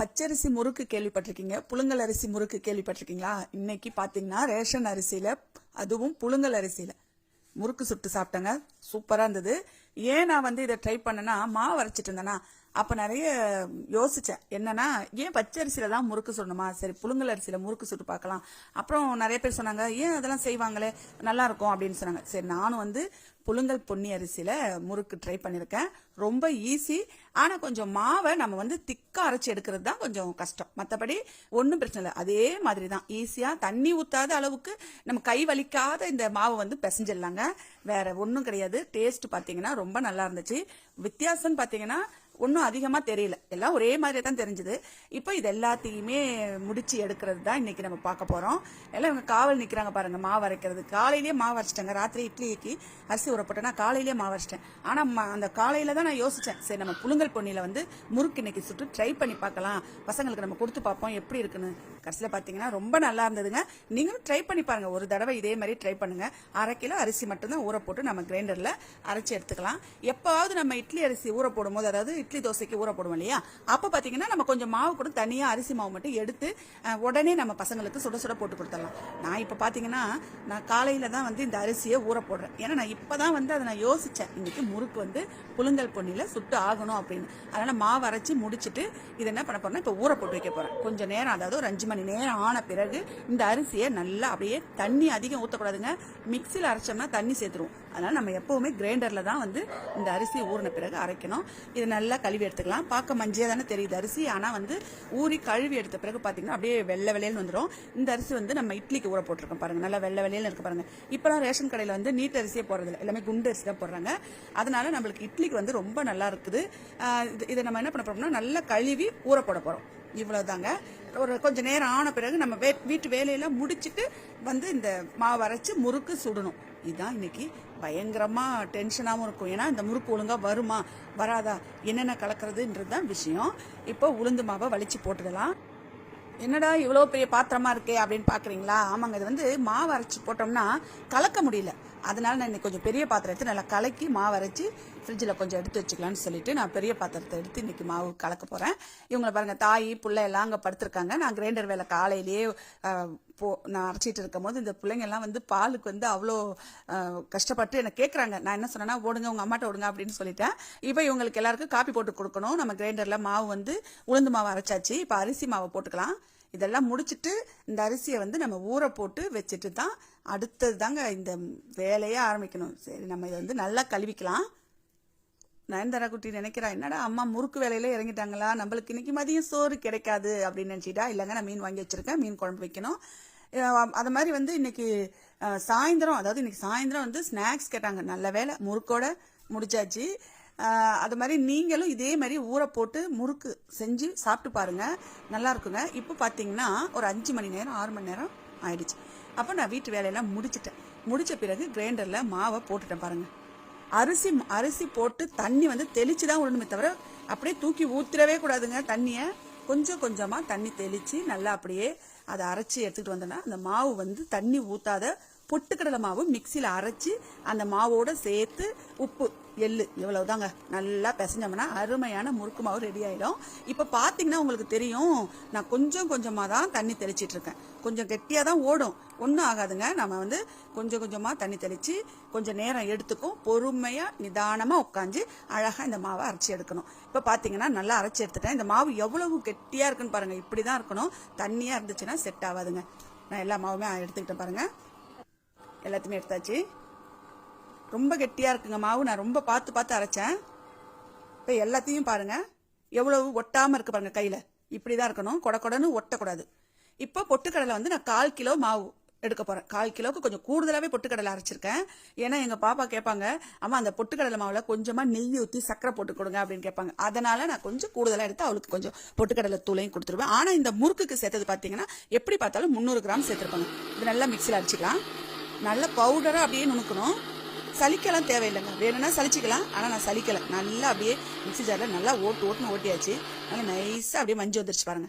பச்சரிசி முறுக்கு கேள்விப்பட்டிருக்கீங்க. புழுங்கல் அரிசி முறுக்கு கேள்விப்பட்டிருக்கீங்களா? இன்னைக்கு பார்த்தீங்கன்னா ரேஷன் அரிசியில் அதுவும் புழுங்கல் அரிசியில். முறுக்கு சுட்டு சாப்பிட்டேங்க. சூப்பராக இருந்தது. ஏன் நான் வந்து இதை ட்ரை பண்ணேன்னா மாவு அரைச்சிட்டு இருந்தேனா அப்போ நிறைய யோசித்தேன் என்னன்னா ஏன் பச்சரிசியில தான் முறுக்கு சுடணுமா? சரி புழுங்கல் அரிசியில முறுக்கு சுட்டு பார்க்கலாம். அப்புறம் நிறைய பேர் சொன்னாங்க ஏன் அதெல்லாம் செய்வாங்களே? நல்லா இருக்கும் அப்படின்னு சொன்னாங்க. சரி நானும் வந்து புழுங்கல் பொன்னி அரிசியில் முறுக்கு ட்ரை பண்ணியிருக்கேன் ரொம்ப ஈஸி ஆனால் கொஞ்சம் மாவை நம்ம வந்து திக்கா அரைச்சி எடுக்கிறது தான் கொஞ்சம் கஷ்டம். மற்றபடி ஒன்றும் பிரச்சனை இல்லை. அதே மாதிரி தான் ஈஸியாக தண்ணி ஊற்றாத அளவுக்கு நம்ம கை வலிக்காத இந்த மாவை வந்து பிசைஞ்சிடலாங்க. வேற ஒன்றும் கிடையாது. டேஸ்ட் பார்த்தீங்கன்னா ரொம்ப நல்லா இருந்துச்சு. வித்தியாசம்னு பார்த்தீங்கன்னா ஒன்றும் அதிகமாக தெரியல. எல்லாம் ஒரே மாதிரி தான் தெரிஞ்சுது. இப்போ இது எல்லாத்தையுமே முடிச்சு எடுக்கிறது தான் இன்னைக்கு நம்ம பார்க்க போகிறோம் எல்லாம் இவங்க காவல் நிற்கிறாங்க பாருங்க மாவு அரைக்கிறது. காலையிலேயே மாவு அரைச்சிட்டாங்க. ராத்திரி இட்லிக்கு அரிசி ஊறப்பட்டேன்னா காலையிலேயே மாவு அரைச்சிட்டேன். ஆனால் அந்த காலையில் தான் நான் யோசித்தேன் சரி நம்ம புழுங்கல் பொன்னியில் வந்து முறுக்கு இன்னைக்கு சுட்டு ட்ரை பண்ணி பார்க்கலாம். பசங்களுக்கு நம்ம கொடுத்து பார்ப்போம் எப்படி இருக்குன்னு. கடைசியில் பார்த்தீங்கன்னா ரொம்ப நல்லா இருந்ததுங்க. நீங்களும் ட்ரை பண்ணி பாருங்கள் ஒரு தடவை இதே மாதிரி ட்ரை பண்ணுங்கள் அரை கிலோ அரிசி மட்டும்தான் ஊற போட்டு நம்ம கிரைண்டரில் அரைச்சி எடுத்துக்கலாம். எப்போவாவது நம்ம இட்லி அரிசி ஊற போடும்போது அதாவது இட்லி தோசைக்கு ஊற போடுவோம் இல்லையா? அப்போ பார்த்தீங்கன்னா நம்ம கொஞ்சம் மாவு கூட தனியாக அரிசி மாவு மட்டும் எடுத்து உடனே நம்ம பசங்களுக்கு சுட சுட போட்டு கொடுத்துடலாம். நான் இப்போ பார்த்தீங்கன்னா நான் காலையில் தான் வந்து இந்த அரிசியை ஊற போடுறேன். ஏன்னா நான் இப்போ தான் வந்து அதை நான் யோசித்தேன் இன்னைக்கு முறுக்கு வந்து புழுங்கல் பொன்னியில் சுட்டு ஆகணும் அப்படின்னு. அதனால் மாவு அரைச்சி முடிச்சிட்டு இது என்ன பண்ண போறேன்னா இப்போ ஊற போட்டு வைக்க போகிறேன் கொஞ்சம் நேரம் அதாவது ஒரு அஞ்சு மணி நேரம் ஆன பிறகு இந்த அரிசியை நல்லா அப்படியே தண்ணி அதிகம் ஊற்றக்கூடாதுங்க மிக்சியில் அரைச்சோம்னா தண்ணி சேர்த்துருவோம் அதனால் நம்ம எப்போவுமே கிரைண்டரில் தான் வந்து இந்த அரிசியை ஊறின பிறகு அரைக்கணும். இது நல்லா கழுவி எடுத்துக்கலாம். பார்க்க மஞ்சள் தானே தெரியுது. அரிசி ஆனால் வந்து ஊறி கழுவி எடுத்த பிறகு பார்த்தீங்கன்னா அப்படியே வெள்ளை வெள்ளையல்னு வந்துடும் இந்த அரிசி வந்து நம்ம இட்லிக்கு ஊற போட்டிருக்கோம் பாருங்க. நல்லா வெள்ளை வெள்ளையல்னு இருக்கு பாருங்க. இப்போலாம் ரேஷன் கடையில் வந்து நீட் அரிசியே போடுறதில்ல. எல்லாமே குண்டு அரிசி தான் போடுறாங்க. அதனால நம்மளுக்கு இட்லிக்கு வந்து ரொம்ப நல்லா இருக்குது. இது- இதை நம்ம என்ன பண்ண போறோம்னா நல்லா கழுவி ஊற போட போகிறோம் இவ்வளோதாங்க ஒரு கொஞ்சம் நேரம் ஆன பிறகு நம்ம வீட்டு வேலையெல்லாம் முடிச்சுட்டு வந்து இந்த மாவு அரைச்சி முறுக்கு சுடணும். இதுதான் இன்னைக்கு பயங்கரமாக டென்ஷனாகவும் இருக்கும். ஏன்னா இந்த முறுக்கு ஒழுங்கா வருமா வராதா என்னென்ன கலக்கிறதுன்றது தான் விஷயம். இப்போ உளுந்து மாவை வலிச்சு போட்டுடலாம். என்னடா இவ்வளோ பெரிய பாத்திரமா இருக்கே அப்படின்னு பார்க்குறீங்களா ஆமாங்க இது வந்து மாவு அரைச்சி போட்டோம்னா கலக்க முடியல. அதனால் நான் இன்னைக்கு கொஞ்சம் பெரிய பாத்திரம் எடுத்து நல்லா கலக்கி மாவு அரைச்சி ஃப்ரிட்ஜில் கொஞ்சம் எடுத்து வச்சுக்கலாம்னு சொல்லிட்டு நான் பெரிய பாத்திரத்தை எடுத்து இன்றைக்கி மாவு கலக்க போகிறேன் இவங்களை பாருங்கள் தாய் பிள்ளை எல்லாம் அங்கே படுத்திருக்காங்க. நான் கிரைண்டர் வேலை காலையிலேயே போ நான் அரைச்சிட்டு இருக்கும் போது இந்த பிள்ளைங்கெல்லாம் வந்து பாலுக்கு வந்து அவ்வளோ கஷ்டப்பட்டு என்னை கேட்குறாங்க நான் என்ன சொன்னேன்னா ஓடுங்க உங்கள் அம்மாட்ட ஓடுங்க அப்படின்னு சொல்லிட்டேன். இப்போ இவங்களுக்கு எல்லாருக்கும் காப்பி போட்டு கொடுக்கணும். நம்ம கிரைண்டரில் மாவு வந்து உளுந்து மாவு அரைச்சாச்சு. இப்போ அரிசி மாவை போட்டுக்கலாம். இதெல்லாம் முடிச்சுட்டு இந்த அரிசியை வந்து நம்ம ஊற போட்டு வச்சுட்டு தான் அடுத்தது தாங்க இந்த வேலையே ஆரம்பிக்கணும். சரி நம்ம இதை வந்து நல்லா கழுவிக்கலாம். நயன்தாரா குட்டி நினைக்கிறா என்னடா அம்மா முறுக்கு வேலையில இறங்கிட்டாங்களா? நம்மளுக்கு இன்னைக்கு மதியம் சோறு கிடைக்காது அப்படின்னு நினச்சிட்டா இல்லைங்க நான் மீன் வாங்கி வச்சிருக்கேன் மீன் குழம்பு வைக்கணும். அது மாதிரி வந்து இன்னைக்கு சாயந்தரம் அதாவது இன்னைக்கு சாயந்தரம் வந்து ஸ்நாக்ஸ் கேட்டாங்க. நல்ல வேலை முறுக்கோட முடிச்சாச்சு. அது மாதிரி நீங்களும் இதே மாதிரி ஊற போட்டு முறுக்கு செஞ்சு சாப்பிட்டு பாருங்க. நல்லா இருக்குங்க. இப்போ பார்த்தீங்கன்னா ஒரு அஞ்சு மணி நேரம் ஆறு மணி நேரம் ஆயிடுச்சு. அப்போ நான் வீட்டு வேலையெல்லாம் முடிச்சிட்டேன். முடிச்ச பிறகு கிரைண்டரில் மாவை போட்டுட்டேன் பாருங்க. அரிசி அரிசி போட்டு தண்ணி வந்து தெளிச்சு தான் விடணுமே தவிர அப்படியே தூக்கி ஊத்திரவே கூடாதுங்க தண்ணியை. கொஞ்சம் கொஞ்சமாக தண்ணி தெளித்து நல்லா அப்படியே அதை அரைச்சி எடுத்துகிட்டு வந்தோன்னா அந்த மாவு வந்து தண்ணி ஊற்றாத பொட்டுக்கடலை மாவு மிக்சியில் அரைச்சி அந்த மாவோட சேர்த்து உப்பு எள்ளு இவ்வளவுதாங்க. நல்லா பிசைஞ்சோம்னா அருமையான முறுக்கு மாவு ரெடி ஆயிடும். இப்போ பார்த்தீங்கன்னா உங்களுக்கு தெரியும் நான் கொஞ்சம் கொஞ்சமாக தான் தண்ணி தெளிச்சிட்டு இருக்கேன். கொஞ்சம் கெட்டியாக தான் ஓடும். ஒன்றும் ஆகாதுங்க. நம்ம வந்து கொஞ்சம் கொஞ்சமாக தண்ணி தெளித்து கொஞ்சம் நேரம் எடுத்துக்கும். பொறுமையாக நிதானமாக உட்காந்து அழகாக இந்த மாவை அரைச்சி எடுக்கணும். இப்போ பார்த்தீங்கன்னா நல்லா அரைச்சி எடுத்துட்டேன். இந்த மாவு எவ்வளவு கெட்டியாக இருக்குன்னு பாருங்கள் இப்படி தான் இருக்கணும். தண்ணியாக இருந்துச்சுன்னா செட் ஆகாதுங்க. நான் எல்லா மாவுமே எடுத்துக்கிட்டேன் பாருங்கள் எல்லாத்தையுமே எடுத்தாச்சு. ரொம்ப கெட்டியாக இருக்குங்க மாவு. நான் ரொம்ப பார்த்து பார்த்து அரைச்சேன். இப்போ எல்லாத்தையும் பாருங்கள் எவ்வளவு ஒட்டாமல் இருக்கு பாருங்க கையில். இப்படி தான் இருக்கணும். கொட கொடன்னு ஒட்டக்கூடாது. இப்போ பொட்டுக்கடலை வந்து நான் கால் கிலோ மாவு எடுக்க போகிறேன் கால் கிலோவுக்கு கொஞ்சம் கூடுதலாகவே பொட்டுக்கடலை அரைச்சிருக்கேன். ஏன்னா எங்கள் பாப்பா கேட்பாங்க அம்மா அந்த பொட்டுக்கடலை மாவில் கொஞ்சமாக நெய் ஊற்றி சக்கரை போட்டு கொடுங்க அப்படின்னு கேட்பாங்க. அதனால் நான் கொஞ்சம் கூடுதலாக எடுத்து அவளுக்கு கொஞ்சம் பொட்டுக்கடலை தூளையும் கொடுத்துருவேன். ஆனால் இந்த முறுக்குக்கு சேர்த்தது பார்த்தீங்கன்னா எப்படி பார்த்தாலும் முந்நூறு கிராம் சேர்த்துருப்பாங்க. இது நல்லா மிக்சியில் அரைச்சிக்கலாம். நல்ல பவுடராக அப்படியே நுணுக்கணும். சலிக்கலாம் தேவையில்லைங்க. வேணும்னா சலிச்சுக்கலாம் ஆனால் நான் சலிக்கலை நல்லா அப்படியே மிக்ஸி ஜாரில் நல்லா ஓட்டு ஓட்டுன்னு ஓட்டியாச்சு. நல்லா நைஸாக அப்படியே மஞ்சள் வந்துருச்சு பாருங்க.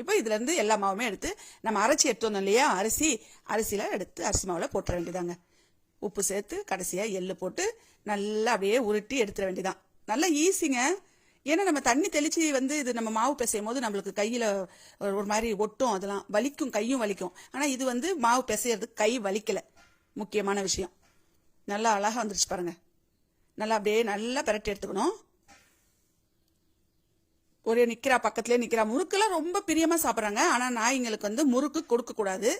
இப்போ இதுலேருந்து எல்லா மாவுமே எடுத்து நம்ம அரைச்சி எடுத்து வந்தோம் இல்லையா? அரிசி அரிசியில் எடுத்து அரிசி மாவில் போட்டுற வேண்டியதாங்க. உப்பு சேர்த்து கடைசியாக எள்ளு போட்டு நல்லா அப்படியே உருட்டி எடுத்துட வேண்டியதான். நல்லா ஈஸிங்க ஏன்னா நம்ம தண்ணி தெளித்து வந்து இது நம்ம மாவு பிசையும் போது நம்மளுக்கு கையில் ஒரு மாதிரி ஒட்டும் அதெல்லாம். வலிக்கும் கையும் வலிக்கும். ஆனால் இது வந்து மாவு பிசையிறதுக்கு கை வலிக்கலை. முக்கியமான விஷயம். நல்லா அழகாக வந்துருச்சு பாருங்க. நல்லா அப்படியே நல்லா பிரட்டி எடுத்துக்கணும். ஒரே நிற்கிறா பக்கத்துலேயே நிற்கிறா முறுக்கெல்லாம் ரொம்ப பிரியமாக சாப்பிட்றாங்க. ஆனால் நாய்ங்களுக்கு வந்து முறுக்கு கொடுக்கக்கூடாது.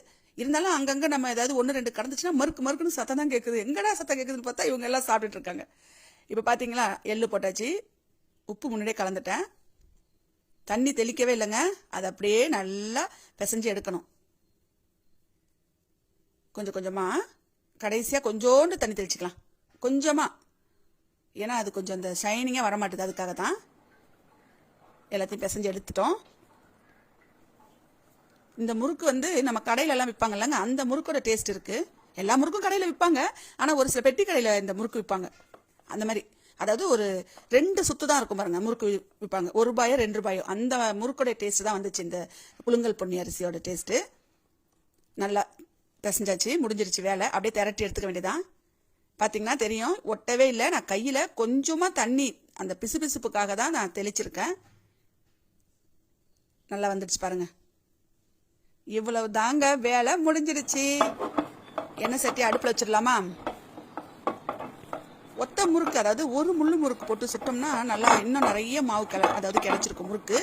இருந்தாலும் அங்கங்கே நம்ம ஏதாவது ஒன்று ரெண்டு கடந்துச்சுன்னா மறுக்கு மறுக்குன்னு சத்தம் தான் கேட்குது எங்கடா சத்தம் கேட்குதுன்னு பார்த்தா இவங்க எல்லாம் சாப்பிட்டுட்டு இருக்காங்க. இப்போ பார்த்தீங்களா எள்ளு போட்டாச்சு. உப்பு முன்னாடியே கலந்துட்டேன். தண்ணி தெளிக்கவே இல்லைங்க. அதை அப்படியே நல்லா பிசைஞ்சு எடுக்கணும். கொஞ்சம் கொஞ்சமாக கடைசியாக கொஞ்சோண்டு தண்ணி தெளிச்சிக்கலாம். கொஞ்சமாக ஏன்னா அது கொஞ்சம் அந்த ஷைனிங்காக வர மாட்டுது அதுக்காக தான் எல்லாத்தையும் பிசைஞ்சு எடுத்துட்டோம். இந்த முறுக்கு வந்து நம்ம கடையில எல்லாம் விற்பாங்க இல்லைங்க? அந்த முறுக்கோட டேஸ்ட் இருக்குது எல்லா முறுக்கும் கடையில் விற்பாங்க ஆனால் ஒரு சில பெட்டி கடையில் இந்த முறுக்கு விற்பாங்க அந்த மாதிரி. அதாவது ஒரு ரெண்டு சுத்து தான் இருக்கும் பாருங்க. முறுக்கு விற்பாங்க ஒரு ரூபாயோ ரெண்டு ரூபாயோ. அந்த முறுக்கோட டேஸ்ட் தான் வந்துச்சு. இந்த புழுங்கல் பொன்னி அரிசியோட டேஸ்ட்டு நல்லா பிசைஞ்சாச்சு முடிஞ்சிருச்சு வேலை. அப்படியே திரட்டி எடுத்துக்க வேண்டியதான் பார்த்தீங்கன்னா தெரியும் ஒட்டவே இல்லை. நான் கையில் கொஞ்சமாக தண்ணி அந்த பிசுபிசுப்புக்காக தான் நான் தெளிச்சிருக்கேன். நல்லா வந்துடுச்சு பாருங்க. இவ்வளவு தாங்க வேலை முடிஞ்சிருச்சு எண்ணெய் சட்டி அடுப்பில் வச்சிடலாமா? ஒத்த முறுக்கு அதாவது ஒரு முள்ளு முறுக்கு போட்டு சுட்டோம்னா நல்லா இன்னும் நிறைய மாவு கிள அதாவது கிடைச்சிருக்கும் முறுக்கு.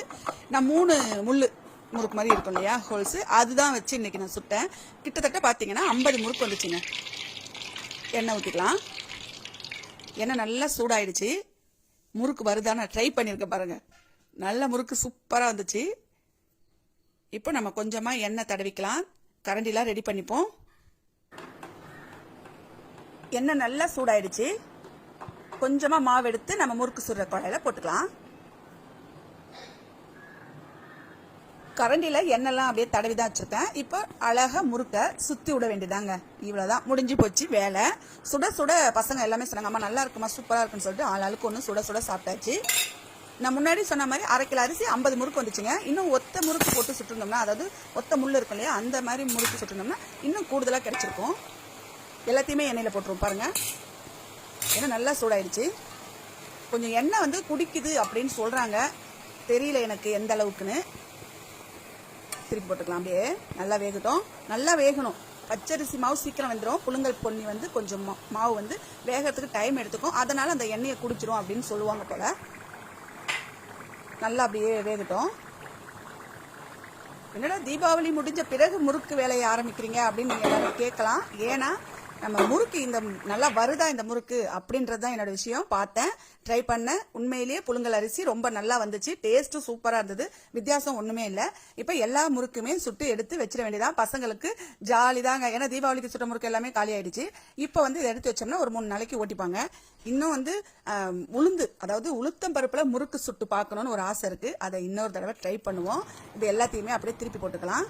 நான் மூணு முள்ளு முறுக்கு மாதிரி இருக்கும் இல்லையா? ஹோல்ஸு அதுதான் வச்சு இன்றைக்கி நான் சுட்டேன். கிட்டத்தட்ட பார்த்தீங்கன்னா ஐம்பது முறுக்கு வந்துச்சுங்க. எண்ணெய் ஊற்றிக்கலாம் எண்ணெய் நல்லா சூடாயிடுச்சு. முறுக்கு வருதா நான் ட்ரை பண்ணியிருக்கேன் பாருங்கள் நல்ல முறுக்கு சூப்பராக வந்துச்சு. இப்போ நம்ம கொஞ்சமாக எண்ணெய் தடவிக்கலாம். கரண்டிலாம் ரெடி பண்ணிப்போம். எண்ணெய் நல்லா சூடாயிடுச்சு. கொஞ்சமாக மாவு எடுத்து நம்ம முறுக்கு சுடுற குழையில போட்டுக்கலாம். கரண்டியில் எண்ணெய்லாம் அப்படியே தடவி தான் வச்சுருக்கேன் இப்போ அழகாக முறுக்கை சுற்றி விட வேண்டியதாங்க. இவ்வளோதான் முடிஞ்சு போச்சு வேலை. சுட சுட பசங்க எல்லாமே சொன்னாங்க அம்மா நல்லா இருக்குமா? சூப்பராக இருக்குன்னு சொல்லிட்டு ஆளாளுக்கு ஒன்று சுட சுட சாப்பிட்டாச்சு. நான் முன்னாடி சொன்ன மாதிரி அரை கிலோ அரிசி ஐம்பது முறுக்கு வந்துச்சுங்க. இன்னும் ஒத்த முறுக்கு போட்டு சுட்டுருந்தோம்னா அதாவது ஒத்த முள் இருக்கும் இல்லையா அந்த மாதிரி முறுக்கு சுட்டுருந்தோம்னா இன்னும் கூடுதலாக கிடைச்சிருக்கும். எல்லாத்தையுமே எண்ணெயில் போட்டுருவோம் பாருங்கள் ஏன்னா நல்லா சூடாயிடுச்சு. கொஞ்சம் எண்ணெய் வந்து குடிக்குது அப்படின்னு சொல்கிறாங்க தெரியல எனக்கு எந்த அளவுக்குன்னு. திருப்பி போட்டுக்கலாம். அப்படியே நல்லா வேகட்டும். நல்லா வேகணும். பச்சரிசி மாவு சீக்கிரம் வந்துடும் புழுங்கல் பொன்னி வந்து கொஞ்சம் மா- மாவு வந்து வேகறதுக்கு டைம் எடுத்துக்கும். அதனால் அந்த எண்ணெயை குடிச்சிரும் அப்படின்னு சொல்லுவாங்க போல். நல்லா அப்படியே வேகட்டும். என்னடா தீபாவளி முடிஞ்ச பிறகு முறுக்கு வேலையை ஆரம்பிக்கிறீங்க அப்படின்னு நீங்கள் எல்லாரும் கேட்கலாம். ஏன்னா நம்ம முறுக்கு இந்த நல்லா வருதா இந்த முறுக்கு அப்படின்றது தான் என்னோட விஷயம். பார்த்தேன் ட்ரை பண்ணேன். உண்மையிலேயே புழுங்கல் அரிசி ரொம்ப நல்லா வந்துச்சு. டேஸ்ட்டும் சூப்பராக இருந்தது. வித்தியாசம் ஒன்றுமே இல்லை. இப்போ எல்லா முறுக்குமே சுட்டு எடுத்து வச்சிட வேண்டியதான் பசங்களுக்கு ஜாலி தாங்க ஏன்னா தீபாவளிக்கு சுட்ட முறுக்கு எல்லாமே காலி ஆயிடுச்சு. இப்போ வந்து இதை எடுத்து வச்சோம்னா ஒரு மூணு நாளைக்கு ஓட்டிப்பாங்க. இன்னும் வந்து உளுந்து அதாவது உளுத்தம் பருப்பில் முறுக்கு சுட்டு பார்க்கணும்னு ஒரு ஆசை இருக்குது அதை இன்னொரு தடவை ட்ரை பண்ணுவோம். இது எல்லாத்தையுமே அப்படியே திருப்பி போட்டுக்கலாம்.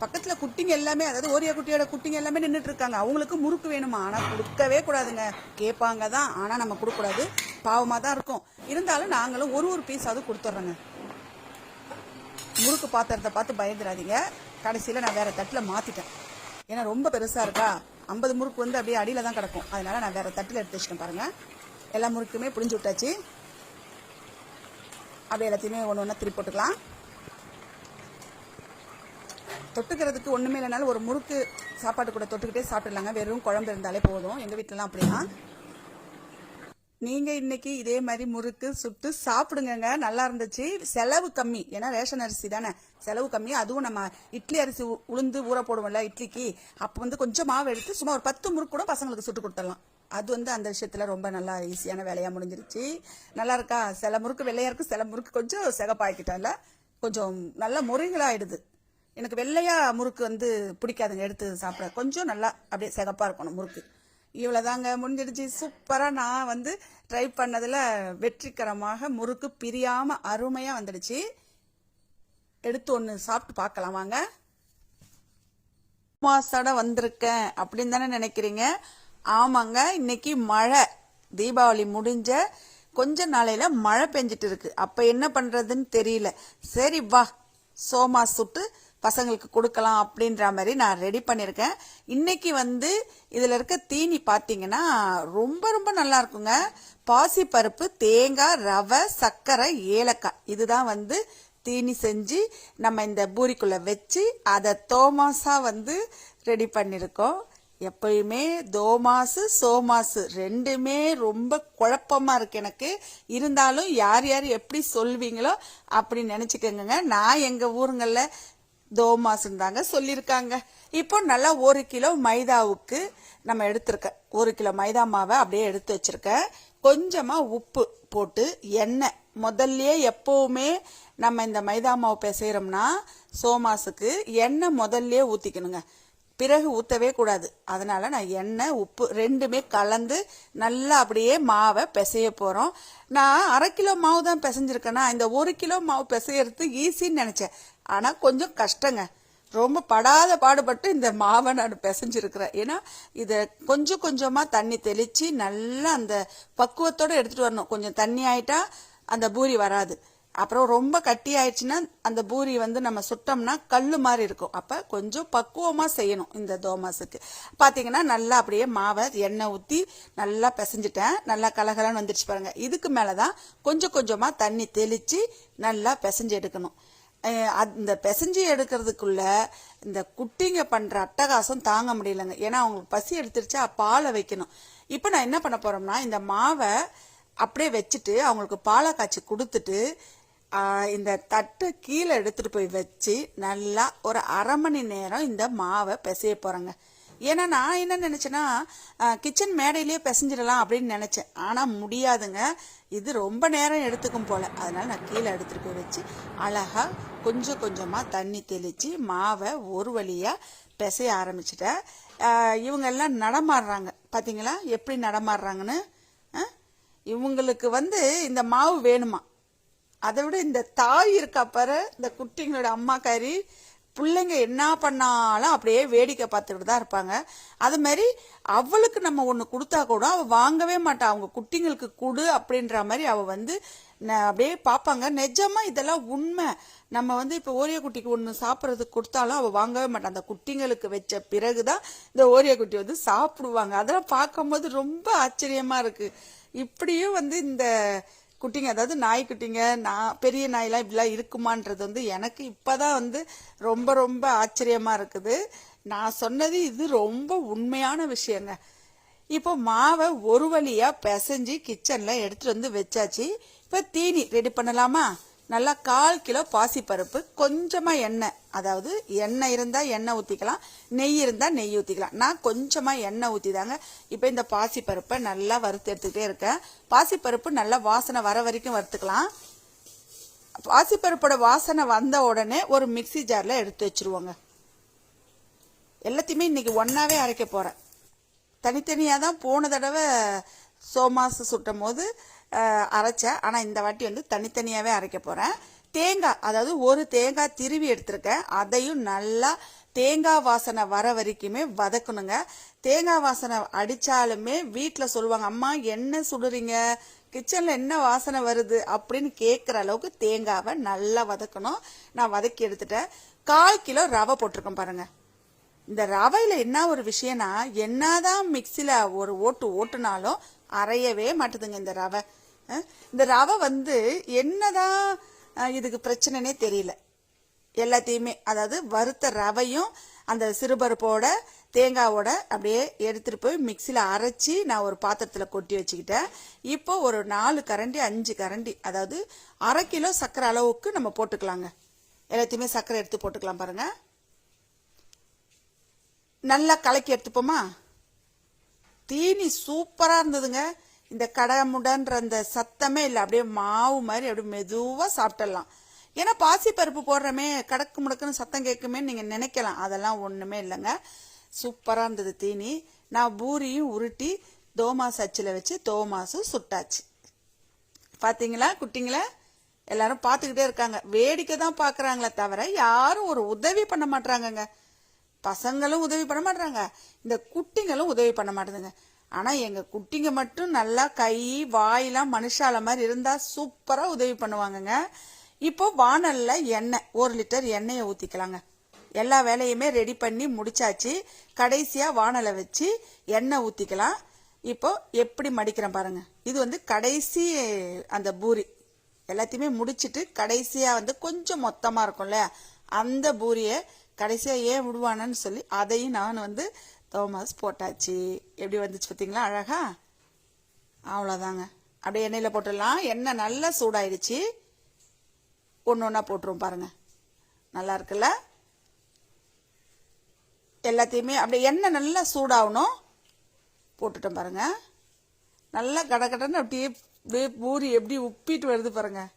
பக்கத்துல குட்டிங்க எல்லாமே அதாவது ஓரியா குட்டியோட குட்டிங்க எல்லாமே நின்றுட்டு இருக்காங்க அவங்களுக்கு முறுக்கு வேணுமா? ஆனா கொடுக்கவே கூடாதுங்க. கேட்பாங்க தான் ஆனா நம்ம கொடுக்க கூடாது பாவமா தான் இருக்கும். இருந்தாலும் நாங்களும் ஒரு ஒரு பீஸாவது கொடுத்துட்றோங்க முறுக்கு பாத்திரத்தை பார்த்து பயந்துடாதீங்க. கடைசியில நான் வேற தட்டுல மாத்திட்டேன். ஏன்னா ரொம்ப பெருசா இருக்கா? ஐம்பது முறுக்கு வந்து அப்படியே அடியில தான் கிடக்கும். அதனால நான் வேற தட்டுல எடுத்து வச்சிட்டேன் பாருங்க. எல்லா முறுக்குமே புளிஞ்சு விட்டாச்சு. அப்படியே எல்லாத்தையுமே ஒன்று ஒன்றா திருப்பி போட்டுக்கலாம். தொட்டுக்கிறதுக்கு ஒன்றுமே இல்லைனாலும் ஒரு முறுக்கு சாப்பாடு கூட தொட்டுக்கிட்டே சாப்பிடலாங்க. வெறும் குழம்பு இருந்தாலே போதும். எங்கள் வீட்டிலலாம் அப்படிதான். நீங்கள் இன்னைக்கு இதே மாதிரி முறுக்கு சுட்டு சாப்பிடுங்க நல்லா இருந்துச்சு. செலவு கம்மி. ஏன்னா ரேஷன் அரிசி தானே. செலவு கம்மி. அதுவும் நம்ம இட்லி அரிசி உ- உளுந்து ஊற போடுவோம்ல இட்லிக்கு. அப்போ வந்து கொஞ்சம் மாவு எடுத்து சும்மா ஒரு பத்து முறுக்கு கூட பசங்களுக்கு சுட்டு கொடுத்துடலாம். அது வந்து அந்த விஷயத்தில் ரொம்ப நல்லா ஈஸியான வேலையாக முடிஞ்சிருச்சு. நல்லா இருக்கா? சில முறுக்கு வெள்ளையாக இருக்கும் சில முறுக்கு கொஞ்சம் சிகப்பாக்கிட்டேன்ல கொஞ்சம் நல்ல முறைகளாகிடுது எனக்கு வெள்ளையாக முறுக்கு வந்து பிடிக்காதுங்க எடுத்து சாப்பிட. கொஞ்சம் நல்லா அப்படியே சிகப்பாக இருக்கணும் முறுக்கு. இவ்வளோதாங்க முடிஞ்சிடுச்சு. சூப்பராக நான் வந்து ட்ரை பண்ணதில் வெற்றிகரமாக முறுக்கு பிரியாமல் அருமையாக வந்துடுச்சு. எடுத்து ஒன்று சாப்பிட்டு பார்க்கலாம் வாங்க. மாசோட வந்திருக்கேன் அப்படின்னு தானே நினைக்கிறீங்க? ஆமாங்க இன்னைக்கு மழை. தீபாவளி முடிஞ்ச கொஞ்ச நாளையில மழை பெஞ்சிட்டு இருக்கு. அப்ப என்ன பண்றதுன்னு தெரியல. சரி வா சோமா சுட்டு பசங்களுக்கு கொடுக்கலாம் அப்படின்ற மாதிரி நான் ரெடி பண்ணியிருக்கேன். இன்னைக்கு வந்து இதில் இருக்க தீனி பார்த்தீங்கன்னா ரொம்ப ரொம்ப நல்லா இருக்குங்க. பாசி பருப்பு தேங்காய் ரவை சர்க்கரை ஏலக்காய். இதுதான் வந்து தீனி செஞ்சு நம்ம இந்த பூரிக்குள்ளே வச்சு அதை தோமாஸாக வந்து ரெடி பண்ணியிருக்கோம். எப்பயுமே தோமாசு சோமாசு ரெண்டுமே ரொம்ப குழப்பமாக இருக்கு எனக்கு. இருந்தாலும் யார் யார் எப்படி சொல்வீங்களோ அப்படி நினச்சிக்கோங்க. நான் எங்கள் ஊருங்களில் தோமாசுன்னு தாங்க சொல்லியிருக்காங்க. இப்போ நல்லா ஒரு கிலோ மைதாவுக்கு நம்ம எடுத்திருக்கேன் ஒரு கிலோ மைதா மாவை அப்படியே எடுத்து வச்சிருக்கேன் கொஞ்சமாக உப்பு போட்டு எண்ணெய். முதல்லயே எப்போவுமே நம்ம இந்த மைதா மாவு பிசைகிறோம்னா சோமாசுக்கு எண்ணெய் முதல்லயே ஊற்றிக்கணுங்க பிறகு ஊற்றவே கூடாது. அதனால் நான் எண்ணெய் உப்பு ரெண்டுமே கலந்து நல்லா அப்படியே மாவை பிசைய போகிறோம் நான் அரை கிலோ மாவு தான் பிசைஞ்சிருக்கேன்னா இந்த ஒரு கிலோ மாவு பிசையறது ஈஸின்னு நினச்சேன். ஆனால் கொஞ்சம் கஷ்டங்க. ரொம்ப படாத பாடுபட்டு இந்த மாவை நான் பிசைஞ்சிருக்கிறேன். ஏன்னா இதை கொஞ்சம் கொஞ்சமாக தண்ணி தெளித்து நல்லா அந்த பக்குவத்தோடு எடுத்துகிட்டு வரணும். கொஞ்சம் தண்ணி ஆயிட்டா அந்த பூரி வராது. அப்புறம் ரொம்ப கட்டி ஆயிடுச்சுன்னா அந்த பூரி வந்து நம்ம சுட்டோம்னா கல் மாதிரி இருக்கும். அப்போ கொஞ்சம் பக்குவமாக செய்யணும் இந்த தோமாஸுக்கு. பார்த்தீங்கன்னா நல்லா அப்படியே மாவை எண்ணெய் ஊற்றி நல்லா பிசைஞ்சிட்டேன். நல்லா கலகலன்னு வந்துருச்சு பாருங்க. இதுக்கு மேலே தான் கொஞ்சம் கொஞ்சமாக தண்ணி தெளித்து நல்லா பிசைஞ்சு எடுக்கணும். அந்த பிசைஞ்சு எடுக்கிறதுக்குள்ள இந்த குட்டிங்க பண்ணுற அட்டகாசம் தாங்க முடியலங்க. ஏன்னா அவங்களுக்கு பசி எடுத்துருச்சா பாலை வைக்கணும். இப்போ நான் என்ன பண்ண போகிறோம்னா இந்த மாவை அப்படியே வச்சுட்டு அவங்களுக்கு பாலை காய்ச்சி கொடுத்துட்டு இந்த தட்டு கீழே எடுத்துட்டு போய் வச்சு நல்லா ஒரு அரை மணி நேரம் இந்த மாவை பிசைய போகிறேங்க ஏன்னா நான் என்ன நினச்சேன்னா கிச்சன் மேடையிலேயே பிசைஞ்சிடலாம் அப்படின்னு நினச்சேன். ஆனால் முடியாதுங்க. இது ரொம்ப நேரம் எடுத்துக்கும் போல். அதனால் நான் கீழே எடுத்துகிட்டு போய் வச்சு அழகாக கொஞ்சம் கொஞ்சமாக தண்ணி தெளித்து மாவை ஒரு வழியாக பிசைய ஆரம்பிச்சிட்டேன். இவங்க எல்லாம் நடமாடுறாங்க. பார்த்தீங்களா எப்படி நடமாடுறாங்கன்னு? இவங்களுக்கு வந்து இந்த மாவு வேணுமா? அதை விட இந்த தாய் இருக்கா பாரு இந்த குட்டிங்களோட அம்மாக்காரி பிள்ளைங்க என்ன பண்ணாலும் அப்படியே வேடிக்கை பார்த்துக்கிட்டு தான் இருப்பாங்க. அது மாதிரி அவளுக்கு நம்ம ஒன்று கொடுத்தா கூட அவள் வாங்கவே மாட்டாள் அவங்க குட்டிங்களுக்கு கொடு அப்படின்ற மாதிரி அவள் வந்து அப்படியே பார்ப்பாங்க. நிஜமாக இதெல்லாம் உண்மை. நம்ம வந்து இப்போ ஓரியோ குட்டிக்கு ஒன்று சாப்பிட்றதுக்கு கொடுத்தாலும் அவள் வாங்கவே மாட்டான் அந்த குட்டிங்களுக்கு வச்ச பிறகு தான் இந்த ஓரியோ குட்டி வந்து சாப்பிடுவாங்க. அதெல்லாம் பார்க்கும்போது ரொம்ப ஆச்சரியமாக இருக்குது இப்படியும் வந்து இந்த குட்டிங்க அதாவது நாய்க்குட்டிங்க நான் பெரிய நாயெல்லாம் இப்படிலாம் இருக்குமான்றது வந்து எனக்கு இப்பதான் வந்து ரொம்ப ரொம்ப ஆச்சரியமாக இருக்குது. நான் சொன்னது இது ரொம்ப உண்மையான விஷயங்க. இப்போ மாவை ஒரு வழியாக பிசைஞ்சு கிச்சனில் எடுத்துட்டு வந்து வச்சாச்சு. இப்போ தீனி ரெடி பண்ணலாமா? நல்லா கால் கிலோ பாசிப்பருப்பு கொஞ்சமாக எண்ணெய். அதாவது எண்ணெய் இருந்தால் எண்ணெய் ஊற்றிக்கலாம் நெய் இருந்தால் நெய் ஊற்றிக்கலாம் நான் கொஞ்சமாக எண்ணெய் ஊற்றி தாங்க இப்போ இந்த பாசிப்பருப்பை நல்லா வறுத்து எடுத்துக்கிட்டே இருக்கேன். பாசிப்பருப்பு நல்லா வாசனை வர வரைக்கும் வறுத்துக்கலாம். பாசிப்பருப்போட வாசனை வந்த உடனே ஒரு மிக்ஸி ஜாரில் எடுத்து வச்சிருவோங்க. எல்லாத்தையுமே இன்றைக்கி ஒன்றாவே அரைக்க போகிறேன் தனித்தனியாக தான் போன தடவை சோமாசு சுட்டும் போது அரைச்சேன். ஆனால் இந்த வாட்டி வந்து தனித்தனியாகவே அரைக்க போகிறேன் தேங்காய் அதாவது ஒரு தேங்காய் திருவி எடுத்திருக்கேன். அதையும் நல்லா தேங்காய் வாசனை வர வரைக்குமே வதக்கணுங்க. தேங்காய் வாசனை அடித்தாலுமே வீட்டில் சொல்லுவாங்க அம்மா என்ன சுடுறீங்க? கிச்சனில் என்ன வாசனை வருது? அப்படின்னு கேட்குற அளவுக்கு தேங்காவை நல்லா வதக்கணும். நான் வதக்கி எடுத்துட்டேன். கால் கிலோ ரவை போட்டிருக்கேன் பாருங்கள் இந்த ரவையில் என்ன ஒரு விஷயம்னா என்னதான் மிக்சியில் ஒரு ஓட்டு ஓட்டுனாலும் அரையவே மாட்டுதுங்க இந்த ரவை. இந்த ரவை வந்து என்னதான் தான் இதுக்கு பிரச்சனைனே தெரியல. எல்லாத்தையுமே அதாவது வறுத்த ரவையும் அந்த சிறுபருப்போட தேங்காவோட அப்படியே எடுத்துகிட்டு போய் மிக்சியில் அரைச்சி நான் ஒரு பாத்திரத்தில் கொட்டி வச்சுக்கிட்டேன். இப்போ ஒரு நாலு கரண்டி அஞ்சு கரண்டி அதாவது அரை கிலோ சர்க்கரை அளவுக்கு நம்ம போட்டுக்கலாங்க. எல்லாத்தையுமே சர்க்கரை எடுத்து போட்டுக்கலாம் பாருங்கள் நல்லா கலக்கி எடுத்துப்போமா? தீனி சூப்பராக இருந்ததுங்க. இந்த கடமுடன்ற அந்த சத்தமே இல்லை. அப்படியே மாவு மாதிரி அப்படியே மெதுவாக சாப்பிட்டுடலாம். ஏன்னா பாசி பருப்பு போடுறமே கடக்கு முடக்குன்னு சத்தம் கேட்குமே நீங்கள் நினைக்கலாம். அதெல்லாம் ஒன்றுமே இல்லைங்க. சூப்பராக இருந்தது தீனி. நான் பூரியும் உருட்டி தோமாஸ் அச்சில் வச்சு தோமாசும் சுட்டாச்சு. பார்த்தீங்களா குட்டிங்களா? எல்லாரும் பார்த்துக்கிட்டே இருக்காங்க. வேடிக்கை தான் பார்க்குறாங்களே தவிர யாரும் ஒரு உதவி பண்ண மாட்டுறாங்கங்க பசங்களும் உதவி பண்ண மாட்டுறாங்க இந்த குட்டிங்களும் உதவி பண்ண மாட்டேதுங்க. ஆனா எங்க குட்டிங்க மட்டும் நல்லா கை வாயெல்லாம் மனுஷால மாதிரி இருந்தா சூப்பரா உதவி பண்ணுவாங்கங்க. இப்போ வானல்ல எண்ணெய் ஒரு லிட்டர் எண்ணெயை ஊத்திக்கலாங்க. எல்லா வேலையுமே ரெடி பண்ணி முடிச்சாச்சு. கடைசியாக வானலை வச்சு எண்ணெய் ஊற்றிக்கலாம் இப்போ எப்படி மடிக்கிறேன் பாருங்க. இது வந்து கடைசி அந்த பூரி. எல்லாத்தையுமே முடிச்சிட்டு கடைசியாக வந்து கொஞ்சம் மொத்தமாக இருக்கும்ல அந்த பூரியை கடைசியாக ஏன் விடுவானன்னு சொல்லி அதையும் நான் வந்து தோமாஸ் போட்டாச்சு. எப்படி வந்துச்சு பார்த்தீங்களா அழகா? அவ்வளோதாங்க அப்படியே எண்ணெயில் போட்டுடலாம். எண்ணெய் நல்லா சூடாயிடுச்சு. ஒன்று ஒன்றா போட்டுருவோம் பாருங்கள் நல்லா இருக்குல்ல? எல்லாத்தையுமே அப்படியே எண்ணெய் நல்லா சூடாகணும். போட்டுட்டோம் பாருங்கள் நல்லா கடகடன்னு அப்படியே அப்படியே பூரி எப்படி உப்பிட்டு வருது பாருங்கள்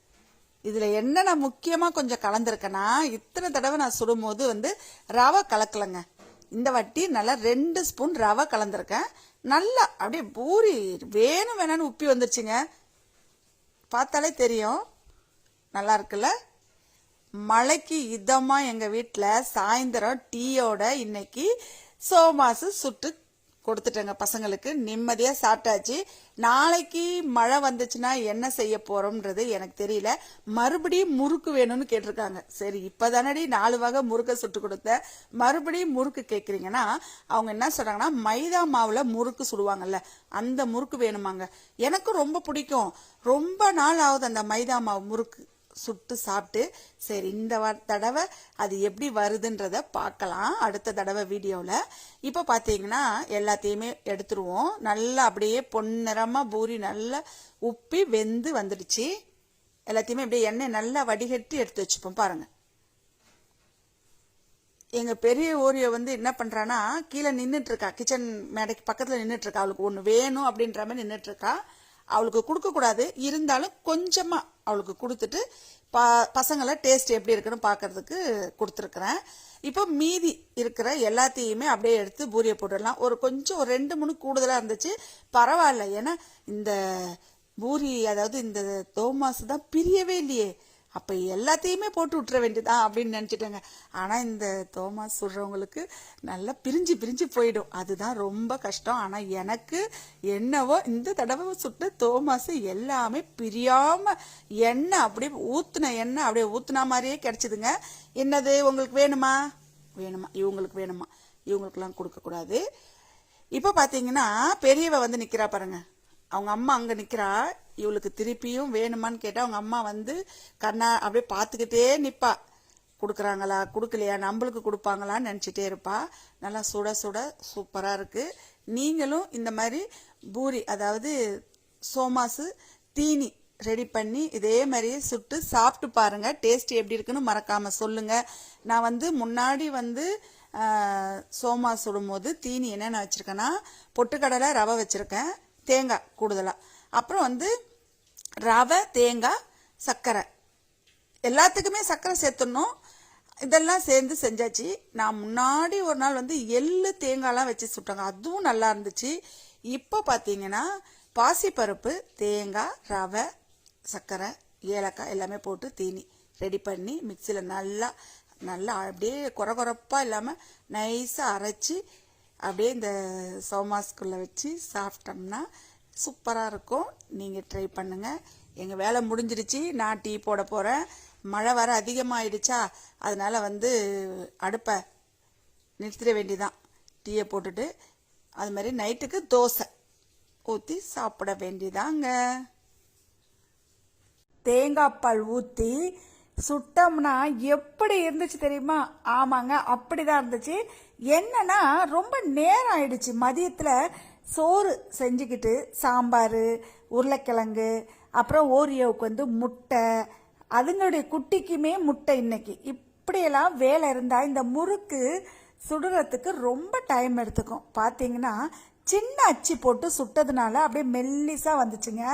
இதில் என்ன நான் முக்கியமாக கொஞ்சம் கலந்துருக்கேன்னா இத்தனை தடவை நான் சுடும்போது வந்து ரவை கலக்கலைங்க. இந்த வட்டி நல்லா ரெண்டு ஸ்பூன் ரவை கலந்துருக்கேன். நல்லா அப்படியே பூரி வேணும் வேணான்னு உப்பி வந்துருச்சுங்க. பார்த்தாலே தெரியும். நல்லா இருக்குல்ல? மழைக்கு இதமாக எங்கள் வீட்டில் சாயந்தரம் டீயோட இன்னைக்கு சோமாசு சுட்டு கொடுத்துட்டேங்க பசங்களுக்கு. நிம்மதியாக சாப்பிட்டாச்சு. நாளைக்கு மழை வந்துச்சுன்னா என்ன செய்ய போகிறோம்ன்றது எனக்கு தெரியல. மறுபடியும் முறுக்கு வேணும்னு கேட்டிருக்காங்க. சரி இப்போ தானடி நாலு வகை முறுக்கை சுட்டு கொடுத்த. மறுபடியும் முறுக்கு கேட்குறீங்கன்னா அவங்க என்ன சொல்கிறாங்கன்னா மைதா மாவில் முறுக்கு சுடுவாங்கல்ல அந்த முறுக்கு வேணுமாங்க. எனக்கும் ரொம்ப பிடிக்கும். ரொம்ப நாள் ஆகுது அந்த மைதா மாவு முறுக்கு. சுட்டு சாப்பிட்டு சரி இந்த தடவை அது எப்படி வருதுன்றத பார்க்கலாம். அடுத்த தடவை வீடியோவில் இப்போ பார்த்தீங்கன்னா எல்லாத்தையுமே எடுத்துருவோம். நல்லா அப்படியே பொன்னிறமாக பூரி நல்லா உப்பி வெந்து வந்துடுச்சு. எல்லாத்தையுமே அப்படியே எண்ணெய் நல்லா வடிகட்டி எடுத்து வச்சுப்போம். பாருங்கள் எங்க பெரிய ஓரியோ வந்து என்ன பண்றானா கீழே நின்றுட்டு இருக்கா. கிச்சன் மேடைக்கு பக்கத்துல நின்றுட்டு இருக்கா. அவளுக்கு ஒன்று வேணும் அப்படின்ற மாதிரி நின்றுட்டு இருக்கா. அவளுக்கு கொடுக்கக்கூடாது. இருந்தாலும் கொஞ்சமாக அவளுக்கு கொடுத்துட்டு ப பசங்களை டேஸ்ட் எப்படி இருக்குன்னு பார்க்கறதுக்கு கொடுத்துருக்குறேன். இப்போ மீதி இருக்கிற எல்லாத்தையுமே அப்படியே எடுத்து பூரியை போட்டுடலாம். ஒரு கொஞ்சம் ஒரு ரெண்டு மூணு கூடுதலாக இருந்துச்சு. பரவாயில்ல. ஏன்னா இந்த பூரி அதாவது இந்த தோமாஸ் தான் பிரியவே இல்லையே. அப்போ எல்லாத்தையுமே போட்டு விட்டுற வேண்டியதான் அப்படின்னு நினச்சிட்டேங்க. ஆனால் இந்த தோமாஸ் சுடுறவங்களுக்கு நல்லா பிரிஞ்சு பிரிஞ்சு போயிடும். அதுதான் ரொம்ப கஷ்டம். ஆனால் எனக்கு என்னவோ இந்த தடவை சுட்ட தோமாஸ் எல்லாமே பிரியாமல் எண்ணெய் அப்படியே ஊற்றுன எண்ணெய் அப்படியே ஊற்றுனா மாதிரியே கிடைச்சிதுங்க. என்னது? உங்களுக்கு வேணுமா? வேணுமா? இவங்களுக்கு வேணுமா? இவங்களுக்கெல்லாம் கொடுக்கக்கூடாது. இப்போ பார்த்தீங்கன்னா பெரியவ வந்து நிற்கிறா பாருங்கள் அவங்க அம்மா அங்கே நிற்கிறா இவளுக்கு திருப்பியும் வேணுமான்னு கேட்டால் அவங்க அம்மா வந்து கண்ணா அப்படியே பார்த்துக்கிட்டே நிற்பா கொடுக்குறாங்களா? கொடுக்கலையா? நம்மளுக்கு கொடுப்பாங்களான்னு நினச்சிட்டே இருப்பா. நல்லா சுட சுட சூப்பராக இருக்குது நீங்களும் இந்த மாதிரி பூரி அதாவது சோமாசு தீனி ரெடி பண்ணி இதே மாதிரியே சுட்டு சாப்பிட்டு பாருங்கள் டேஸ்ட் எப்படி இருக்குன்னு மறக்காமல் சொல்லுங்கள் நான் வந்து முன்னாடி வந்து ஆஹ், சோமா சுடும்போது தீனி என்னென்ன வச்சுருக்கேன்னா பொட்டுக்கடலை ரவை வச்சுருக்கேன். தேங்காய் கூடுதலாக அப்புறம் வந்து ரவை தேங்காய் சர்க்கரை எல்லாத்துக்குமே சர்க்கரை சேர்த்துடணும். இதெல்லாம் சேர்ந்து செஞ்சாச்சு. நான் முன்னாடி ஒரு நாள் வந்து எள்ளு தேங்காய்லாம் வச்சு சுட்டாங்க. அதுவும் நல்லா இருந்துச்சு. இப்போ பார்த்தீங்கன்னா பாசிப்பருப்பு தேங்காய் ரவை சர்க்கரை ஏலக்காய் எல்லாமே போட்டு தீனி ரெடி பண்ணி மிக்சியில் நல்லா நல்லா அப்படியே குறை குறைப்பாக இல்லாமல் நைஸாக அரைச்சி அப்படியே இந்த சோமாஸ்குள்ளே வச்சு சாப்பிட்டோம்னா சூப்பராக இருக்கும். நீங்கள் ட்ரை பண்ணுங்கள் எங்கள் வேலை முடிஞ்சிடுச்சு. நான் டீ போட போகிறேன் மழை வர அதிகமாகிடுச்சா அதனால் வந்து அடுப்பை நிறுத்திட வேண்டிதான் டீயை போட்டுட்டு அது மாதிரி நைட்டுக்கு தோசை ஊற்றி சாப்பிட வேண்டிதாங்க தேங்காய் பால் ஊற்றி சுட்டோம்னா எப்படி இருந்துச்சு தெரியுமா? ஆமாங்க அப்படி தான் இருந்துச்சு. என்னன்னா ரொம்ப நேரம் ஆயிடுச்சு மதியத்தில் சோறு செஞ்சுக்கிட்டு சாம்பார் உருளைக்கிழங்கு அப்புறம் ஓரியோவுக்கு வந்து முட்டை. அதுங்களுடைய குட்டிக்குமே முட்டை இன்னைக்கு. இப்படியெல்லாம் வேலை இருந்தால் இந்த முறுக்கு சுடுறதுக்கு ரொம்ப டைம் எடுத்துக்கும். பார்த்தீங்கன்னா சின்ன அச்சு போட்டு சுட்டதுனால அப்படியே மெல்லிசாக வந்துச்சுங்க.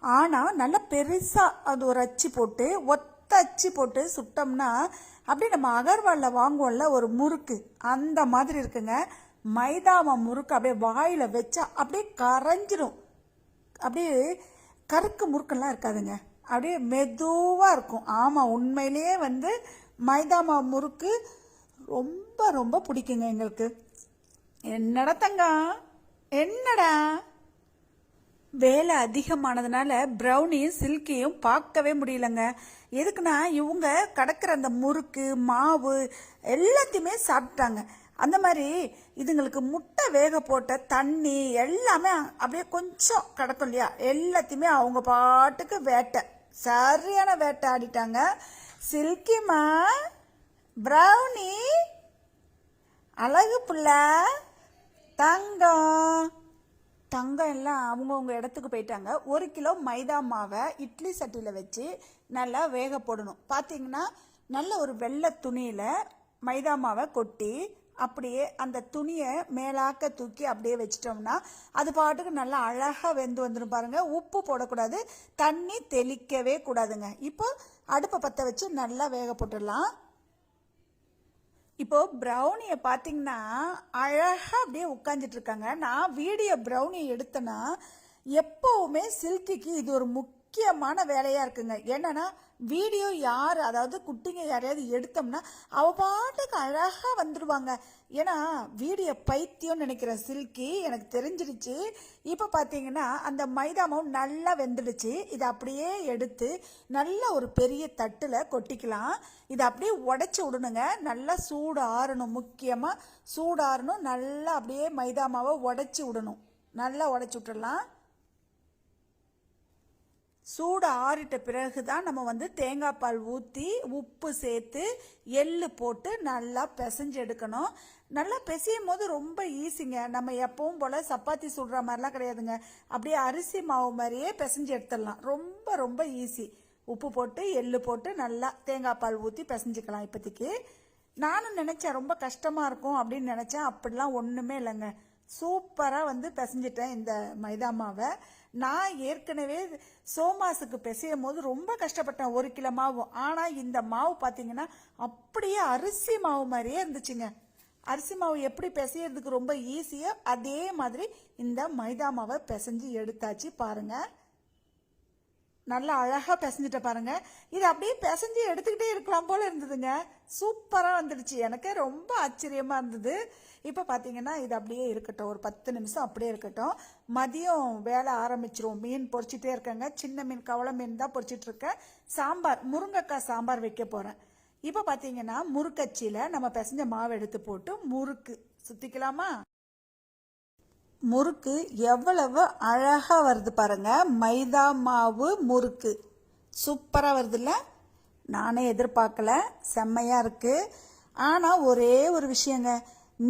ஆனால் நல்லா பெருசாக அது ஒரு அச்சு போட்டு ஒத்த அச்சு போட்டு சுட்டோம்னா அப்படியே நம்ம அகர்வாலில் வாங்குவோம்ல ஒரு முறுக்கு. அந்த மாதிரி இருக்குங்க. மைதாவை முறுக்கு அப்படியே வாயில் வச்சா அப்படியே கரைஞ்சிரும். அப்படியே கருக்கு முறுக்கெல்லாம் இருக்காதுங்க. அப்படியே மெதுவாக இருக்கும். ஆமாம் உண்மையிலேயே வந்து மைதா மாவு முறுக்கு ரொம்ப ரொம்ப பிடிக்குங்க எங்களுக்கு. என்னடா தங்கம்? என்னடா? வேலை அதிகமானதுனால ப்ரௌனியும் சில்கியும் பார்க்கவே முடியலங்க. எதுக்குன்னா இவங்க கடக்கிற அந்த முறுக்கு மாவு எல்லாத்தையுமே சாப்பிட்டாங்க. அந்த மாதிரி இதுங்களுக்கு முட்டை வேக போட்ட தண்ணி எல்லாமே அப்படியே கொஞ்சம் கிடக்கும் இல்லையா? எல்லாத்தையுமே அவங்க பாட்டுக்கு வேட்டை. சரியான வேட்டை ஆடிட்டாங்க. சில்கிமா ப்ரௌனி அழகு புள்ள? தங்கம்? தங்கம் எல்லாம் அவங்கவுங்க இடத்துக்கு போயிட்டாங்க. ஒரு கிலோ மைதா மாவை இட்லி சட்டியில் வச்சு நல்லா வேக போடணும். பார்த்தீங்கன்னா நல்ல ஒரு வெள்ளை துணியில் மைதா மாவை கொட்டி அப்படியே அந்த துணியை மேலாக்க தூக்கி அப்படியே வச்சிட்டோம்னா அது பாட்டுக்கு நல்லா அழகாக வெந்து வந்துடும் பாருங்கள் உப்பு போடக்கூடாது தண்ணி தெளிக்கவே கூடாதுங்க. இப்போ அடுப்பை பற்ற வச்சு நல்லா வேக போட்டுடலாம். இப்போ ப்ரௌனியை பார்த்தீங்கன்னா அழகாக அப்படியே உட்காந்துட்டு இருக்காங்க. நான் வீடியோ ப்ரௌனி எடுத்தேன்னா எப்போவுமே சில்கிக்கு இது ஒரு முக்கிய முக்கியமான வேலையாக இருக்குங்க. என்னன்னா வீடியோ யார் அதாவது குட்டிங்க யாரையாவது எடுத்தோம்னா அவ பாட்டுக்கு அழகாக வந்துடுவாங்க ஏன்னா வீடியோ பைத்தியம்னு நினைக்கிற சில்கி எனக்கு தெரிஞ்சிடுச்சு இப்போ பார்த்தீங்கன்னா அந்த மைதா மாவு நல்லா வெந்துடுச்சு. இதை அப்படியே எடுத்து நல்ல ஒரு பெரிய தட்டில் கொட்டிக்கலாம். இதை அப்படியே உடச்சி விடணுங்க. நல்லா சூடு ஆறணும் முக்கியமாக சூடாறணும். நல்லா அப்படியே மைதா மாவை உடச்சி விடணும். நல்லா உடச்சி விட்டுடலாம். சூடு ஆறிட்ட பிறகு தான் நம்ம வந்து தேங்காய் பால் ஊற்றி உப்பு சேர்த்து எள்ளு போட்டு நல்லா பிசைஞ்சு எடுக்கணும். நல்லா பிசையும் போது ரொம்ப ஈஸிங்க நம்ம எப்பவும் போல் சப்பாத்தி சுடுற மாதிரிலாம் கிடையாதுங்க. அப்படியே அரிசி மாவு மாதிரியே பிசைஞ்சு எடுத்துடலாம். ரொம்ப ரொம்ப ஈஸி உப்பு போட்டு எள் போட்டு நல்லா தேங்காய் பால் ஊற்றி பிசைஞ்சிக்கலாம் இப்போதைக்கு. நானும் நினச்சேன் ரொம்ப கஷ்டமாக இருக்கும் அப்படின்னு நினச்சேன். அப்படிலாம் ஒன்றுமே இல்லைங்க. சூப்பராக வந்து பிசைஞ்சிட்டேன் இந்த மைதா மாவை. நான் ஏற்கனவே சோமாஸுக்கு பிசையும் போது ரொம்ப கஷ்டப்பட்டேன் ஒரு கிலோ மாவு. ஆனால் இந்த மாவு பார்த்தீங்கன்னா அப்படியே அரிசி மாவு மாதிரியே இருந்துச்சுங்க. அரிசி மாவு எப்படி பிசையறதுக்கு ரொம்ப ஈஸியோ அதே மாதிரி இந்த மைதா மாவை பிசைஞ்சு எடுத்தாச்சு பாருங்கள் நல்லா அழகாக பிசைஞ்சிட்ட பாருங்க. இது அப்படியே பிசைஞ்சு எடுத்துக்கிட்டே இருக்கலாம் போல் இருந்ததுங்க. சூப்பராக வந்துடுச்சு. எனக்கு ரொம்ப ஆச்சரியமாக இருந்தது. இப்போ பார்த்தீங்கன்னா இது அப்படியே இருக்கட்டும். ஒரு பத்து நிமிஷம் அப்படியே இருக்கட்டும். மதியம் வேலை ஆரம்பிச்சிரும். மீன் பொறிச்சிட்டே இருக்கேங்க. சின்ன மீன் கவலை மீன் தான் பொரிச்சிட்டு இருக்கேன். சாம்பார் முருங்கைக்காய் சாம்பார் வைக்க போகிறேன் இப்போ பார்த்தீங்கன்னா முறுக்கச்சியில் நம்ம பிசைஞ்ச மாவு எடுத்து போட்டு முறுக்கு. சுற்றிக்கலாமா முறுக்கு எவ்வளவு அழகாக வருது பாருங்க. மைதா மாவு முறுக்கு. சூப்பராக வருதுல்ல நானே எதிர்பார்க்கல. செம்மையாக இருக்குது ஆனால் ஒரே ஒரு விஷயங்க.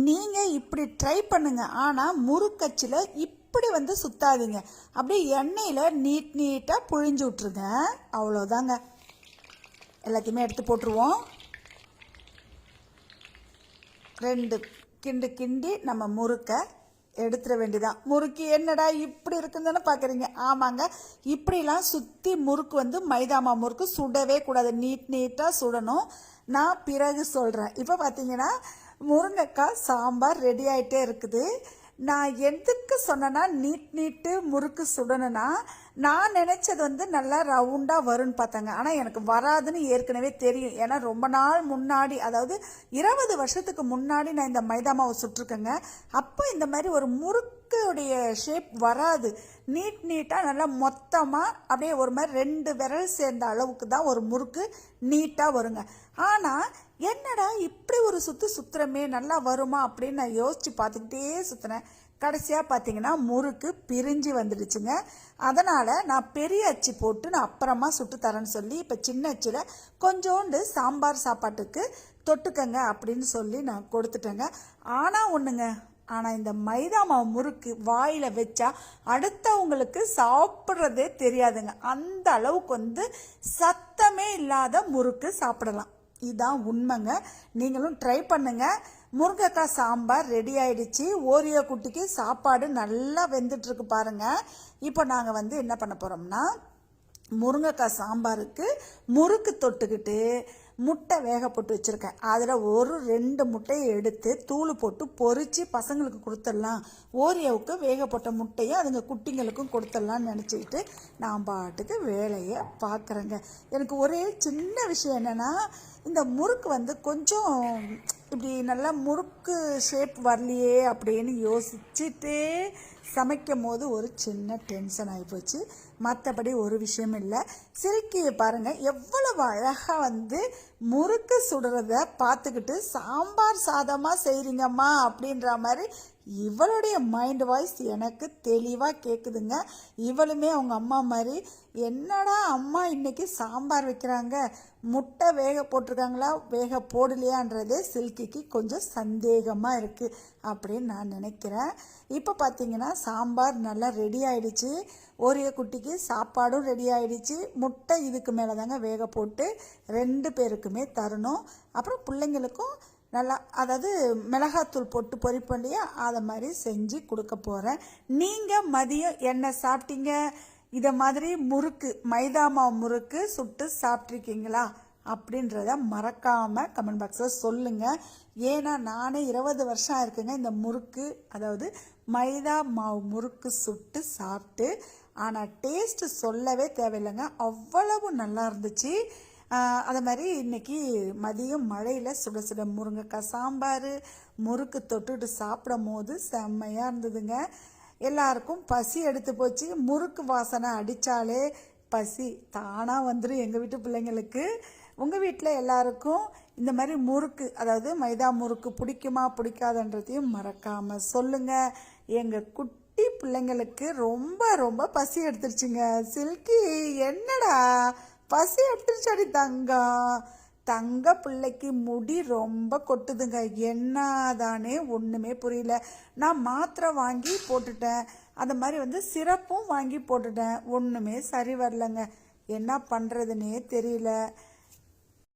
நீங்கள் இப்படி ட்ரை பண்ணுங்க. ஆனால் முறுக்கச்சில் இப்படி வந்து சுத்தாதீங்க. அப்படியே எண்ணெயில் நீட் நீட்டாக புழிஞ்சு விட்ருங்க அவ்வளோதாங்க எல்லாத்தையுமே எடுத்து போட்டுருவோம். ரெண்டு கிண்டு கிண்டி நம்ம முறுக்கை எடுத்துட வேண்டியதான் முறுக்கு என்னடா இப்படி இருக்குதுன்னு பார்க்குறீங்க ஆமாங்க. இப்படிலாம் சுற்றி முறுக்கு வந்து மைதாமா முறுக்கு சுடவே கூடாது. நீட் நீட்டாக சுடணும். நான் பிறகு சொல்கிறேன் இப்போ பார்த்தீங்கன்னா முருங்கைக்காய் சாம்பார் ரெடி ஆகிட்டே இருக்குது. நான் எதுக்கு சொன்னேன்னா நீட் நீட்டு முறுக்கு சுடணும்னா நான் நினச்சது வந்து நல்லா ரவுண்டாக வரும்னு பார்த்தாங்க. ஆனால் எனக்கு வராதுன்னு ஏற்கனவே தெரியும். ஏன்னா ரொம்ப நாள் முன்னாடி அதாவது இருபது வருஷத்துக்கு முன்னாடி நான் இந்த மைதா மாவு சுட்டிருக்கேங்க. அப்போ இந்த மாதிரி ஒரு முறுக்குடைய ஷேப் வராது. நீட் நீட்டாக நல்லா மொத்தமாக அப்படியே ஒரு மாதிரி ரெண்டு விரல் சேர்ந்த அளவுக்கு தான் ஒரு முறுக்கு நீட்டாக வருங்க. ஆனால் என்னடா இப்படி ஒரு சுற்று சுற்றுறமே நல்லா வருமா அப்படின்னு நான் யோசித்து பார்த்துக்கிட்டே சுற்றுனேன் கடைசியாக பார்த்தீங்கன்னா முறுக்கு பிரிஞ்சு வந்துடுச்சுங்க. அதனால் நான் பெரிய அச்சு போட்டு நான் அப்புறமா சுட்டு தரேன்னு சொல்லி இப்போ சின்ன அச்சில் கொஞ்சோண்டு சாம்பார் சாப்பாட்டுக்கு தொட்டுக்கங்க அப்படின்னு சொல்லி நான் கொடுத்துட்டேங்க. ஆனால் ஒன்றுங்க ஆனால் இந்த மைதா மாவு முறுக்கு வாயில் வச்சா அடுத்தவங்களுக்கு சாப்பிட்றதே தெரியாதுங்க. அந்த அளவுக்கு வந்து சத்தமே இல்லாத முறுக்கு சாப்பிடலாம். இதான் உண்மைங்க. நீங்களும் ட்ரை பண்ணுங்க. முருங்கைக்காய் சாம்பார் ரெடி ஆயிடுச்சு. ஓரியோ குட்டிக்கு சாப்பாடு நல்லா வெந்துட்டுருக்கு பாருங்கள் பாருங்க. இப்போ நாங்கள் வந்து என்ன பண்ண போகிறோம்னா முருங்கைக்காய் சாம்பாருக்கு முறுக்கு தொட்டுக்கிட்டு முட்டை வேக போட்டு வச்சுருக்கேன். அதில் ஒரு ரெண்டு முட்டையை எடுத்து தூள் போட்டு பொறிச்சு பசங்களுக்கு கொடுத்துடலாம். ஓரியோவுக்கு வேக போட்ட அதுங்க குட்டிங்களுக்கும் கொடுத்துடலாம்னு நினச்சிக்கிட்டு நான் பாட்டுக்கு வேலையை பார்க்குறேங்க. எனக்கு ஒரே சின்ன விஷயம் என்னென்னா இந்த முறுக்கு வந்து கொஞ்சம் இப்படி நல்லா முறுக்கு ஷேப் வரலையே அப்படின்னு யோசிச்சுட்டே சமைக்கும் போது ஒரு சின்ன டென்ஷன் ஆகிப்போச்சு மற்றபடி ஒரு விஷயம் இல்லை. சிறுக்கியை பாருங்கள் எவ்வளவு அழகாக வந்து முறுக்கு சுடுறத பார்த்துக்கிட்டு சாம்பார் சாதமாக செய்கிறீங்கம்மா அப்படின்ற மாதிரி இவளுடைய மைண்ட் வாய்ஸ் எனக்கு தெளிவாக கேட்குதுங்க இவளுமே அவங்க அம்மா மாதிரி என்னடா அம்மா இன்றைக்கி சாம்பார் வைக்கிறாங்க? முட்டை வேக போட்டிருக்காங்களா? வேக போடலையான்றதே சில்கிக்கு கொஞ்சம் சந்தேகமாக இருக்குது அப்படின்னு நான் நினைக்கிறேன். இப்போ பார்த்தீங்கன்னா சாம்பார் நல்லா ரெடி ஆயிடுச்சு. ஒரே குட்டிக்கு சாப்பாடும் ரெடி ஆயிடுச்சு. முட்டை இதுக்கு மேலே தாங்க வேக போட்டு ரெண்டு பேருக்குமே தரணும். அப்புறம் பிள்ளைங்களுக்கும் நல்லா அதாவது மிளகாத்தூள் போட்டு பொரிப்போம் இல்லையா அதை மாதிரி செஞ்சு கொடுக்க போகிறேன் நீங்கள் மதியம் என்ன சாப்பிட்டீங்க? இதை மாதிரி முறுக்கு மைதா மாவு முறுக்கு சுட்டு சாப்பிட்ருக்கீங்களா அப்படின்றத மறக்காமல் கமெண்ட் பாக்ஸில் சொல்லுங்கள் ஏன்னா நானே இருபது வருஷம் இருக்குங்க இந்த முறுக்கு அதாவது மைதா மாவு முறுக்கு சுட்டு சாப்பிட்டு ஆனால் டேஸ்ட்டு சொல்லவே தேவையில்லைங்க. அவ்வளவு நல்லா இருந்துச்சு. அதை மாதிரி இன்னைக்கு மதியம் மழையில் சுட சுட முருங்கைக்காய் சாம்பார் முறுக்கு தொட்டுட்டு சாப்பிடும் போது செம்மையாக இருந்ததுங்க. எல்லாருக்கும் பசி எடுத்து போச்சு. முறுக்கு வாசனை அடித்தாலே பசி தானாக வந்துடும் எங்கள் வீட்டு பிள்ளைங்களுக்கு. உங்கள் வீட்டில் எல்லாருக்கும் இந்த மாதிரி முறுக்கு அதாவது மைதா முறுக்கு பிடிக்குமா பிடிக்காதுன்றதையும் மறக்காமல் சொல்லுங்கள் எங்கள் குட்டி பிள்ளைங்களுக்கு ரொம்ப ரொம்ப பசி எடுத்துருச்சுங்க. சில்கி என்னடா? பசி எடுத்துருச்சாடி தங்கம் தங்க பிள்ளைக்கு முடி ரொம்ப கொட்டுதுங்க. என்னதானே ஒன்றுமே புரியல. நான் மாத்திரை வாங்கி போட்டுட்டேன். அந்த மாதிரி வந்து சிரப்பும் வாங்கி போட்டுட்டேன். ஒன்றுமே சரி வரலங்க. என்ன பண்ணுறதுனே தெரியல.